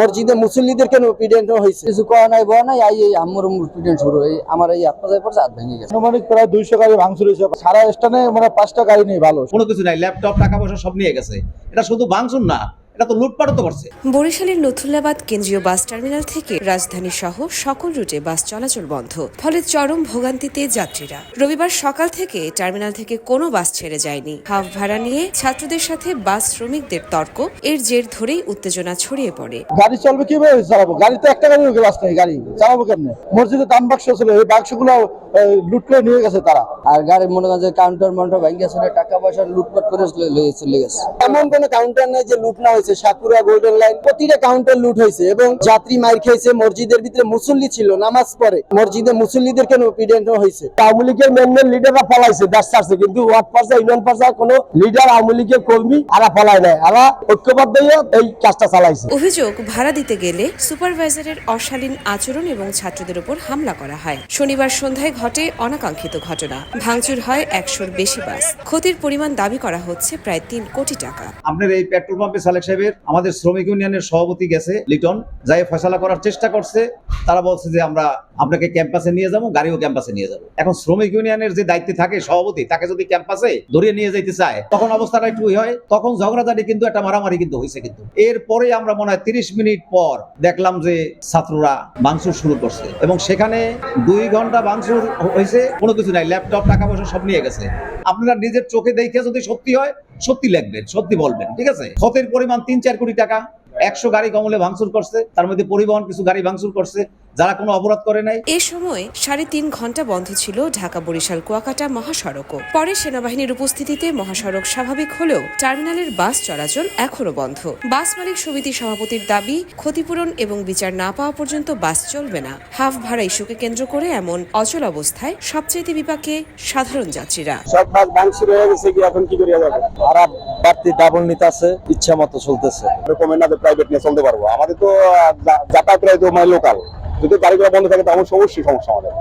মসজিদে মুসল্লিদের কেন পিডেন্ট হয়েছে? কিছু কয় নাই বয় নাই আই এই আম্মুর পিডেন্ট শুরু হয়ে আমার এই আত্মদায় পড়ছে হাত ভেঙে গেছে। আনুমানিক প্রায় দুইশো গাড়ি ভাঙচুর হয়েছে। সারা স্থানে মানে পাঁচটা গাড়ি নেই ভালো। কোনো কিছু নাই ল্যাপটপ টাকা পয়সা সব নিয়ে গেছে। এটা শুধু ভাঙচুর না এটা তো লুটপাটও তো করছে। বরিশালের নথুল্লাবাদ কেন্দ্রীয় বাস টার্মিনাল থেকে রাজধানী সহ সকল রুটে বাস চলাচল বন্ধ ফলে চরম ভোগান্তিতে যাত্রীরা। রবিবার সকাল থেকে টার্মিনাল থেকে কোনো বাস ছেড়ে যায়নি। হাফ ভাড়া নিয়ে ছাত্রদের সাথে বাস শ্রমিকদের তর্ক এর জের ধরেই উত্তেজনা ছড়িয়ে পড়ে। গাড়ি চলবে কীভাবে চালাবো? গাড়িতে একটা গাড়ি বাস নেই গাড়ি চালাবো কেমনে? মসজিদে দাম বাক্স ছিল এই বাক্সগুলো লুট করে নিয়ে গেছে তারা। আর গাড়ি মনে করেন যে কাউন্টার মাউন্টার ভেঙে গেছে টাকা পয়সা লুটপাট করে লয়ে চলে গেছে এমন কোনো কাউন্টার নাই যে লুট না হয়েছে সাকুরা গোল্ডেন লাইন প্রতিটা কাউন্টার লুট হয়েছে এবং যাত্রী মার খেয়েছে মসজিদের ভিতরে মুসল্লি ছিল নামাজ পড়ে। মসজিদে মুসল্লিদের কেন পিডেন্ট হয়েছে? আওয়ামী লীগের মেন মেন লিডাররা পলাইছে দেশ ছাড়ছে কিন্তু ওয়ার্ড পর্যায়ে ইউনিয়ন পর্যায়ে কোনো লিডার আওয়ামী লীগের কর্মী আরা পলায় নাই। আরা ঐক্যবদ্ধ হয়ে এই কাজটা চালাইছে। অভিযোগ ভাড়া দিতে গেলে সুপারভাইজারের অশালীন আচরণ এবং ছাত্রদের উপর হামলা করা হয়। শনিবার সন্ধ্যায় ঘটে অনাকাঙ্ক্ষিত ঘটনা। ভাঙচুর হয় একশোর বেশি বাস। ক্ষতির পরিমাণ দাবি করা হচ্ছে প্রায় তিন কোটি টাকা। আপনার এই পেট্রোল পাম্পে সালেক সাহেবের, আমাদের শ্রমিক ইউনিয়নের সভাপতি গেছে লিটন যাই ফয়সালা করার চেষ্টা করছে। তারা বলছে যে আমরা আপনাকে ক্যাম্পাসে নিয়ে যাব, গাড়িও ক্যাম্পাসে নিয়ে যাব। এখন শ্রমিক ইউনিয়নের যে দায়িত্বে থাকে সভাপতি, তাকে যদি ক্যাম্পাসে ধরিয়ে নিয়ে যেতে চায়, তখন অবস্থাটা একটু হয়। তখন ঝগড়াঝাটি কিন্তু একটা মারামারি কিন্তু হয়েছে কিন্তু। এরপরে আমরা মনে হয় তিরিশ মিনিট পর দেখলাম যে ছাত্ররা ভাঙচুর শুরু করছে। এবং সেখানে দুই ঘণ্টা ভাঙচুর হয়েছে কোনো কিছু নাই, ল্যাপটপ, টাকা পয়সা সব নিয়ে গেছে। আপনারা নিজের চোখে দেখে যদি সত্যি হয় সত্যি লিখবেন, সত্যি বলবেন, ঠিক আছে? ক্ষতের পরিমাণ তিন চার কোটি টাকা, একশো গাড়ি কমলে ভাঙচুর করছে, তার মধ্যে পরিবহন কিছু গাড়ি ভাঙচুর করছে যারা কোনো অপরাধ করে নাই। এ সময় সাড়ে তিন ঘণ্টা বন্ধ ছিল ঢাকা বরিশাল কুয়াকাটা মহাসড়কও। পরে সেনাবাহিনীর উপস্থিতিতে মহাসড়ক স্বাভাবিক হলেও টার্মিনালের বাস চলাচল এখনও বন্ধ। বাস মালিক সমিতির সভাপতির দাবি ক্ষতিপূরণ এবং বিচার না পাওয়া পর্যন্ত বাস চলবে না। হাফ ভাড়া ইস্যুকে কেন্দ্র করে এমন অচল অবস্থায় সবচেয়ে বিপাকে সাধারণ যাত্রীরা। সব বাস ভাঙচুর হয়ে গেছে কি এখন কি করিয়া যাবে? আর বাড়তি ডাবল নিতে আছে ইচ্ছা মতো চলতেছে। রকমের না প্রাইভেট নিয়ে চলতে পারব। আমাদের তো যাতায়াত তো লোকাল যদি গাড়িগুলো বন্ধ থাকে তো আমার অবশ্যই সমস্যা আমাদের।